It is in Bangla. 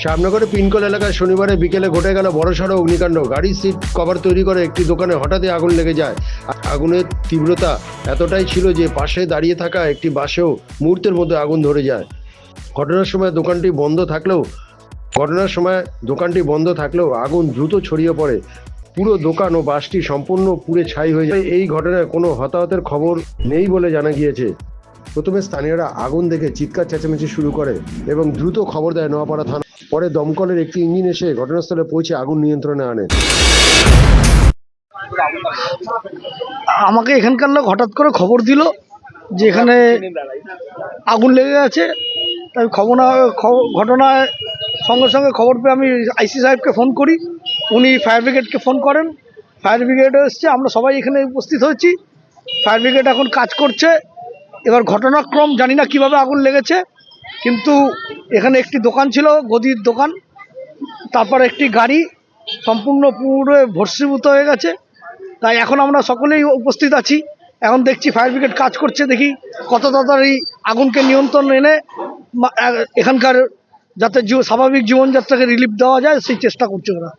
শ্যামনগরে পিনকল এলাকায় শনিবারে বিকেলে ঘটে গেল বড়সড় অগ্নিকাণ্ড। গাড়ির সিট কভার তৈরি করে একটি দোকানে হঠাৎই আগুন লেগে যায়। আগুনের তীব্রতা এতটাই ছিল যে পাশে দাঁড়িয়ে থাকা একটি বাসেও মুহূর্তের মধ্যে আগুন ধরে যায়। ঘটনার সময় দোকানটি বন্ধ থাকলেও ঘটনার সময় দোকানটি বন্ধ থাকলেও আগুন দ্রুত ছড়িয়ে পড়ে। পুরো দোকান ও বাসটি সম্পূর্ণ পুড়ে ছাই হয়ে যায়। এই ঘটনায় কোনো হতাহতের খবর নেই বলে জানা গিয়েছে। প্রথমে স্থানীয়রা আগুন দেখে চিৎকার চেঁচামেচি শুরু করে এবং দ্রুত খবর দেয় নোয়াপাড়া থানা পরে দমকলের একটি ইঞ্জিন এসে ঘটনাস্থলে পৌঁছে আগুন নিয়ন্ত্রণে আনে। আমাকে এখানকার লোক হঠাৎ করে খবর দিল যে এখানে আগুন লেগে গেছে। তাই খবর ঘটনায় সঙ্গে সঙ্গে খবর পেয়ে আমি আইসি সাহেবকে ফোন করি। উনি ফায়ার ব্রিগেডকে ফোন করেন। ফায়ার ব্রিগেড এসছে, আমরা সবাই এখানে উপস্থিত হয়েছি। ফায়ার ব্রিগেড এখন কাজ করছে। এবার ঘটনাক্রম জানি না কীভাবে আগুন লেগেছে। কিন্তু এখানে একটি দোকান ছিল, গদির দোকান। তারপর একটি গাড়ি সম্পূর্ণ পুরো ভর্ষীভূত হয়ে গেছে। তাই এখন আমরা সকলেই উপস্থিত আছি। এখন দেখছি ফায়ার ব্রিগেড কাজ করছে দেখি, কত তাড়াতাড়ি আগুনকে নিয়ন্ত্রণ এনে এখানকার যাতে স্বাভাবিক জীবনযাত্রাকে রিলিফ দেওয়া যায়, সেই চেষ্টা করছে ওরা।